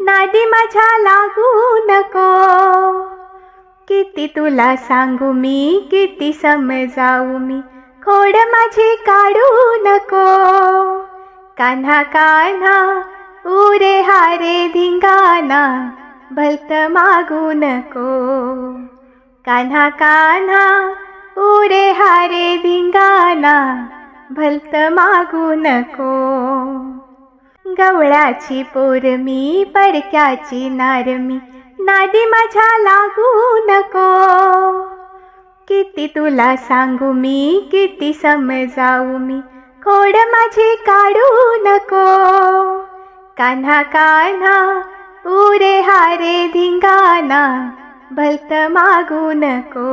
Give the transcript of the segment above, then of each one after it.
नादी माझ्या लागू नको. किती तुला सांगू मी किती समजावू मी खोड माझी काढू नको. कान्हा कान्हा उरे हारे धिंगाना भलत मागू नको. कान्हा कान्हा उरे हारे धिंगाना भलत मागू नको. गवळाची पोर मी परक्याची नार मी. नादी माझ्या लागू नको. किती तुला सांगू मी किती समजावू मी. खोड माझी काढू नको. कान्हा कान्हा उरे हारे धिंगाना भलत मागू नको.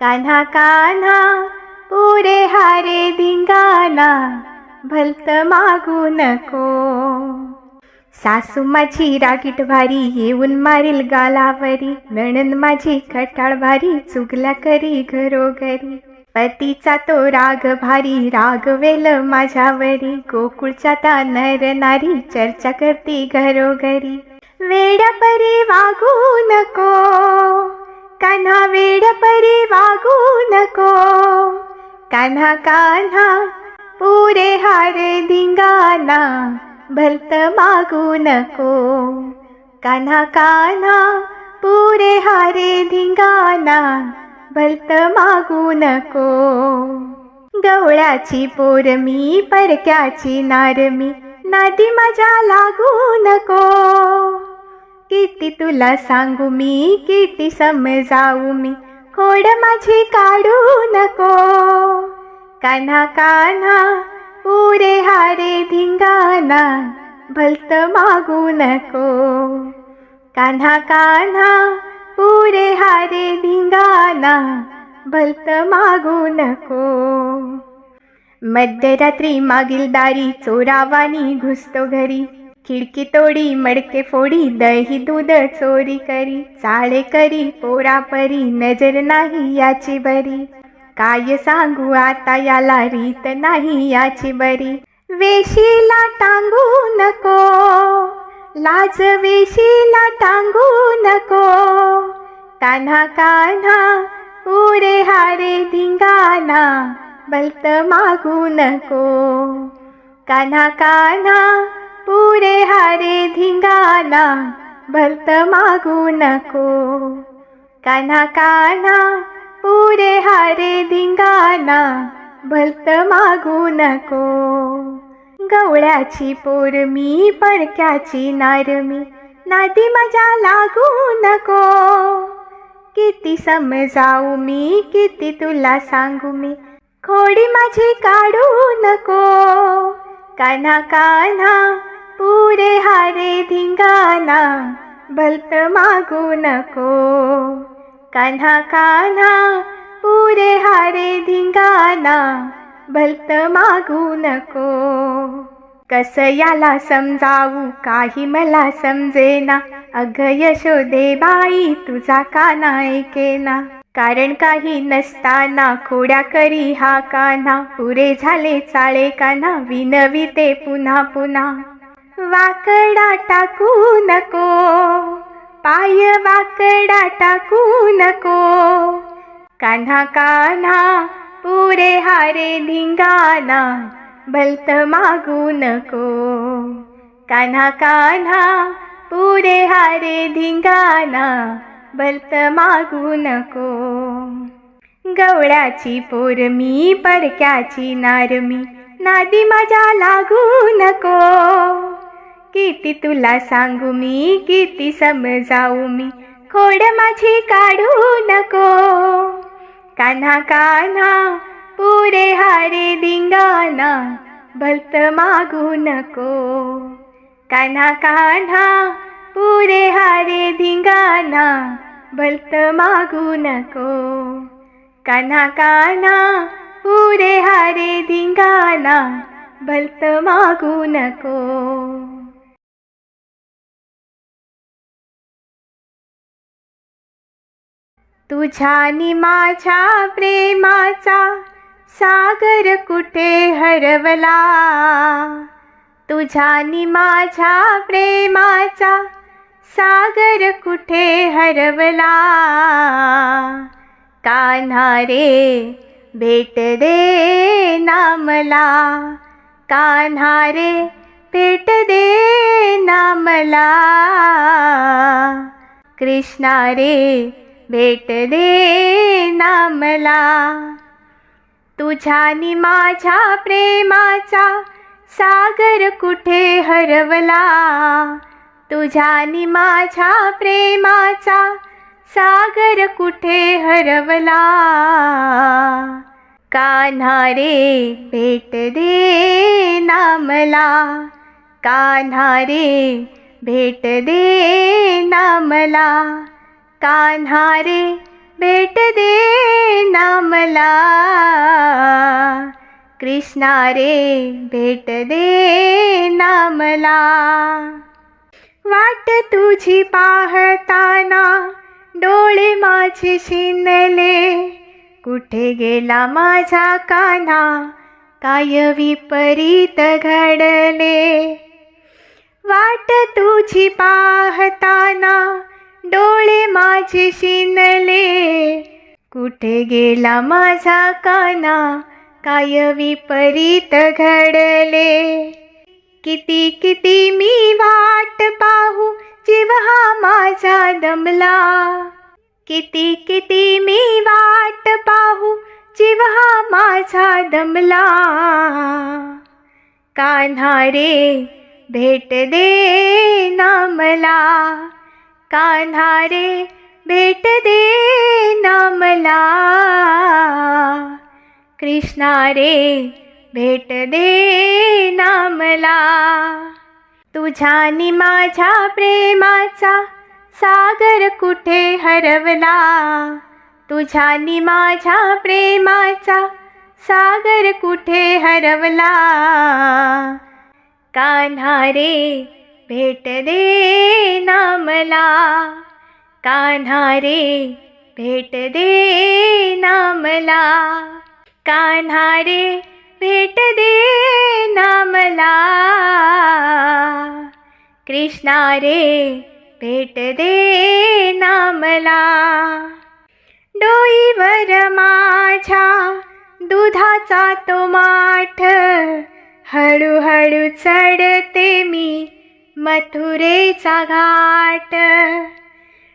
कान्हा कान्हा पुरे हारे धिंगाना भलत मागू नको. सासू माझी रागीट भारी येऊन मारील गालावरी. नणन माझी खटाळ भारी चुगला करी घरोघरी. पतीचा तो राग भारी रागवेल माझ्यावरी. गोकुळच्या ता नर नारी चर्चा करती घरोघरी. वेड्यापरी वागू नको. कान्हा वेड्यापरी वागू नको. कान्हा कान्हा पुरे हारे धिंगाणा भलत मागू नको कान्हा कान्हा पुरे हारे धिंगाणा भलत मागू नको गवळ्याची पोर मी परक्याची नार मी नादी माझ्या लागू नको किती तुला सांगू मी किती समजावू मी खोड माझी काढू नको कान्हा कान्हा पुरे हारे धिंगाना भलत मागू नको. कान्हा कान्हा पुरे हारे धिंगाना भलत मागू नको. मध्यरात्री मागील दारी चोरावानी घुसतो घरी. खिडकी तोडी मडके फोडी दही दूध चोरी करी. चाळे करी पोरापरी नजर नाही याची बरी. काय सांगू आता याला रीत नाही याची बरी. वेशीला टांगू नको. लाज वेशीला टांगू नको. कान्हा कान्हा पुरे हारे धिंगाणा बलत मागू नको. कान्हा कान्हा पुरे हारे धिंगाणा बलत मागू नको. कान्हा कान्हा पुरे हारे धिंगाणा भलत मागू नको. गवळ्याची पोर मी पडक्याची नार मी नादी माझ्या लागू नको. किती समजाऊ मी किती तुला सांगू मी खोडी माझी काढू नको. कान्हा कान्हा पुरे हारे धिंगाणा भलत मागू नको. कान्हा कान्हा पुरे हारे धिंगाना भलत मागू नको. कस याला समजावू काही मला समजेना. अग यशोदे बाई तुझा काना ऐकेना. कारण काही नसताना खोड्या करी हा काना. पुरे झाले चाळे काना विनविते पुन्हा पुन्हा. वाकडा टाकू नको. पाय वाकडा टाकू नको. कान्हा कान्हा पुरे हारे धिंगाना भलत मागू नको. कान्हा कान्हा पुरे हारे धिंगाना भलत मागू नको. गवळ्याची पोर मी परक्याची नारमी नादी माझ्या लागू नको. किती तुला सांगू मी? किती समजावू मी? खोड माझी काढू नको. कान्हा कान्हा पुरे हारे दिंगाना भलत मागू नको. कान्हा कान्हा पुरे हारे धिंगाना भलत मागू नको. कान्हा काना पुरे हारे धिंगाना भलत मागू नको. तुझ्या नि माझ्या प्रेमाचा सागर कुठे हरवला? तुझ्या नि माझ्या प्रेमाचा सागर कुठे हरवला? कान्हा रे भेट दे ना मला. कान्हा रे भेट दे ना मला. कृष्णा रे भेट दे नामला. तुझ्या नि माझ्या प्रेमाचा सागर कुठे हरवला? तुझ्या नि माझ्या प्रेमाचा सागर कुठे हरवला? कान्हा रे भेट दे नामला. कान्हा रे भेट दे नामला. कान्हा रे भेट दे नामला. कृष्णा रे भेट दे नामला. वाट तुझी पाहताना डोळे माझे शिनले कुठे गेला माझा कान्हा काय विपरीत घडले? वाट तुझी पाहताना डोळे माझे शिनले. कुठे गेला माझा काना? काय विपरीत घडले? किती किती मी वाट पाहू जीव हा माझा दमला. किती किती मी वाट पाहू जीव हा माझा दमला. कान्हा रे भेट दे ना मला. कान्हा रे भेट दे ना मला कृष्णा रे भेट दे ना मला तुझ्या नि माझ्या प्रेमाचा सागर कुठे हरवला? तुझ्या नि माझ्या प्रेमाचा सागर कुठे हरवला? कान्हा रे भेट दे ना मला कान्हा रे भेट दे ना मला कान्हा रे भेट दे ना मला कृष्णा रे भेट दे ना मला डोईवर माझ्या दुधाचा तो माठ. हळूहळू चढते मी मथुरेचा घाट.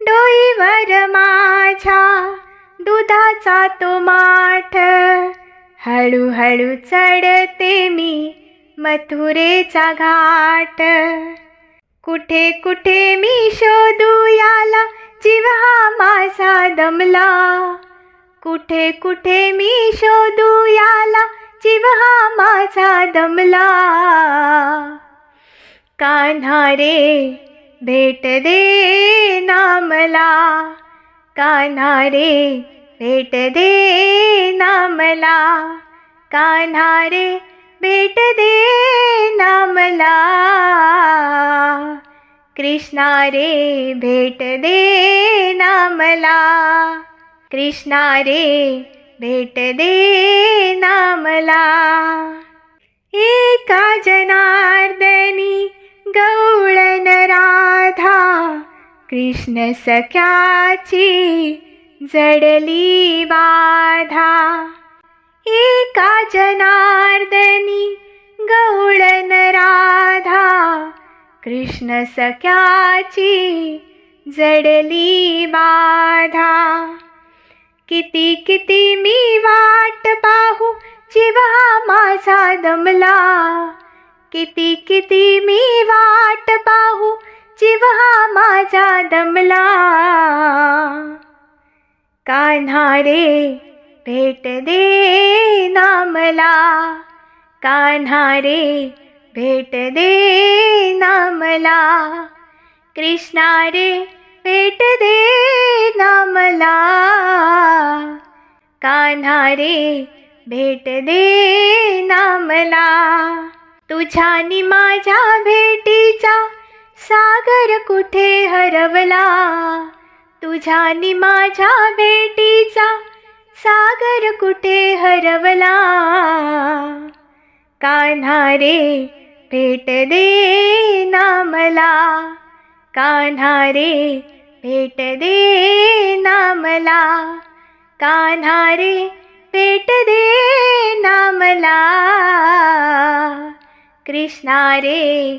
डोईवर माझ्या दुधाचा तो माठ. हळूहळू चढते मी मथुरेचा घाट. कुठे कुठे मी शोधू याला जीव हा माझा दमला. कुठे कुठे मी शोधू याला जीव हा माझा दमला. कान्हा रे भेट दे ना मला कान्हा रे भेट दे ना मला कान्हा रे भेट दे ना मला कृष्णा रे भेट दे ना मला कृष्णा रे भेट दे ना मला एका जनार्दनी गवळण राधा कृष्ण सख्याची जडली बाधा. एका जनार्दनी गवळण राधा कृष्ण सख्याची जडली बाधा. किती किती मी वाट पाहू जिवा माझा दमला किती किती मी वाट पाहू जीव हा माझा दमला. कान्हा रे भेट दे ना मला कान्हा रे भेट दे ना मला कृष्णा रे भेट दे ना मला कान्हा रे भेट दे ना तुझ्यानी तुझ्या नि माझ्या भेटीचा सागर कुठे हरवला? तुझ्या नि माझ्या भेटीचा सागर कुठे हरवला? कान्हा रे भेट दे ना मला. कान्हा रे भेट दे ना मला. कान्हा रे भेट दे ना मला. कृष्णा रे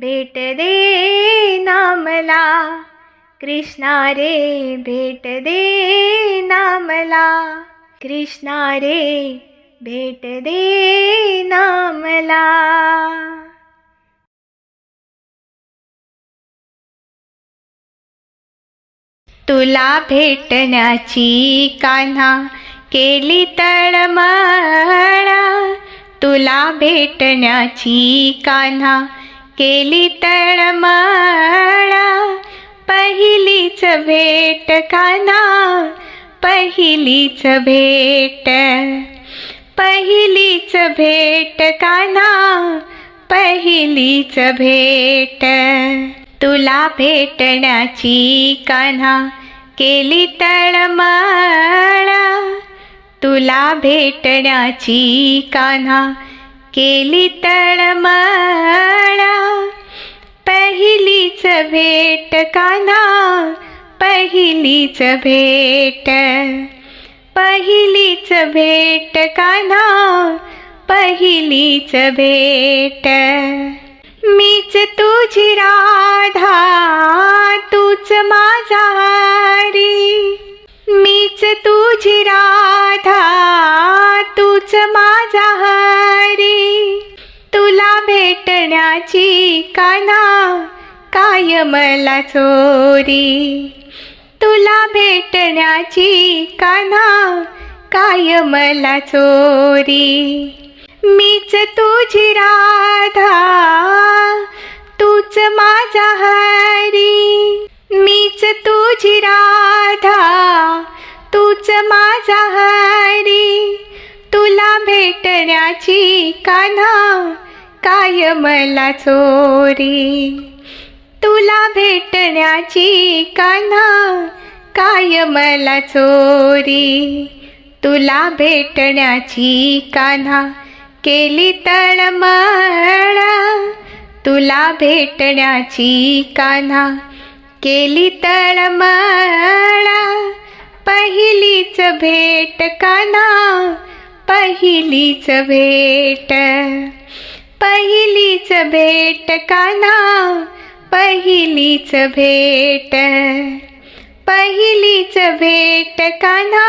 भेट दे नामला. कृष्णा रे भेट दे नामला. कृष्णा रे भेट दे नामला. तुला भेटण्याची कान्हा केली तळमळा. तुला भेटण्याची कान्हा केली तळमळा. पहिलीच भेट कान्हा पहिलीच भेट. पहिलीच भेट कान्हा पहिलीच भेट. तुला भेटण्याची कान्हा केली तळमळा. तुला भेटण्याची कान्हा केली तळमळा पहिलीच भेट कान्हा पहिलीच भेट. पहिलीच भेट कान्हा पहिलीच भेट. मीच तुझी राधा तूच माझा हरी. मीच तुझी राधा तूच माझा हरी. तुला भेटण्याची काना काय मला चोरी. तुला भेटण्याची काना काय मला चोरी. मीच तुझी राधा तूच माझा हरी. मीच तुझी राधा तूच माझा हरी. तुला भेटण्याची कान्हा काय मला चोरी. तुला भेटण्याची कान्हा काय मला चोरी. तुला भेटण्याची कान्हा केली तळमळ तुला भेटण्याची कान्हा केली तळमळा पहिलीच भेट काना पहिलीच भेट. पहिलीच भेट काना पहिलीच भेट. पहिलीच भेट काना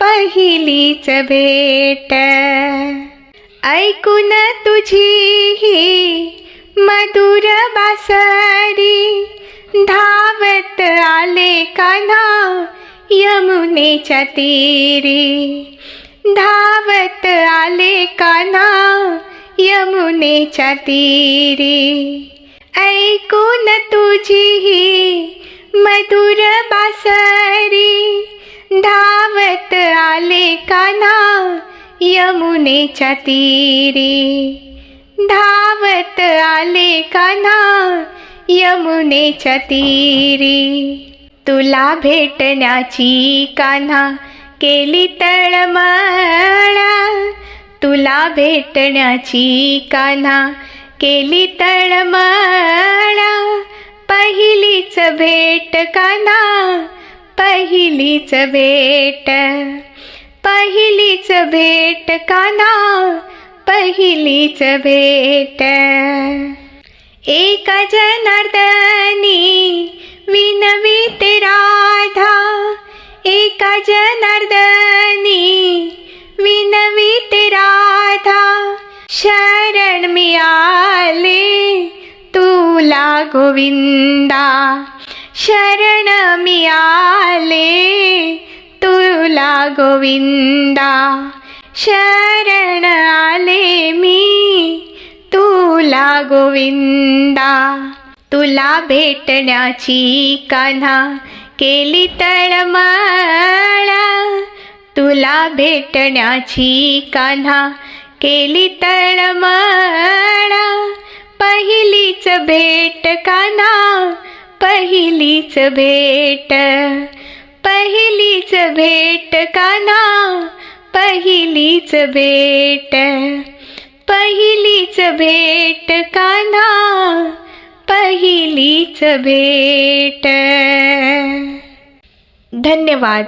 पहिलीच भेट. ऐकून तुझी ही मधुर बासरी धावत आले कान्हा यमुनेच्या तीरी? धावत आले कान्हा यमुनेच्या तीरी? ऐकून तुझी ही मधुर बासरी धावत आले कान्हा यमुनेच्या तीरी? धावत आले कान्हा यमुनेच्या तीरी तुला भेटण्याची कान्हा केली तळमळा. तुला भेटण्याची कान्हा केली तळमळा. पहिलीच भेट कान्हा पहिलीच भेट. पहिलीच भेट कान्हा पहिलीच भेट. एका जनार्दनी विनवीत राधा। एका जनार्दनी विनवीत राधा। शरण मियाले तुला गोविंदा। शरण मियाले तुला गोविंदा। शरण आले मी तुला गोविंदा तुला भेटण्याची कान्हा केली तळमळा. तुला भेटण्याची कान्हा केली तळमळा. पहिलीच भेट कान्हा पहिलीच भेट. पहिलीच भेट कान्हा पहिलीच भेट. पहिलीच भेट कान्हा पहिलीच भेट. धन्यवाद.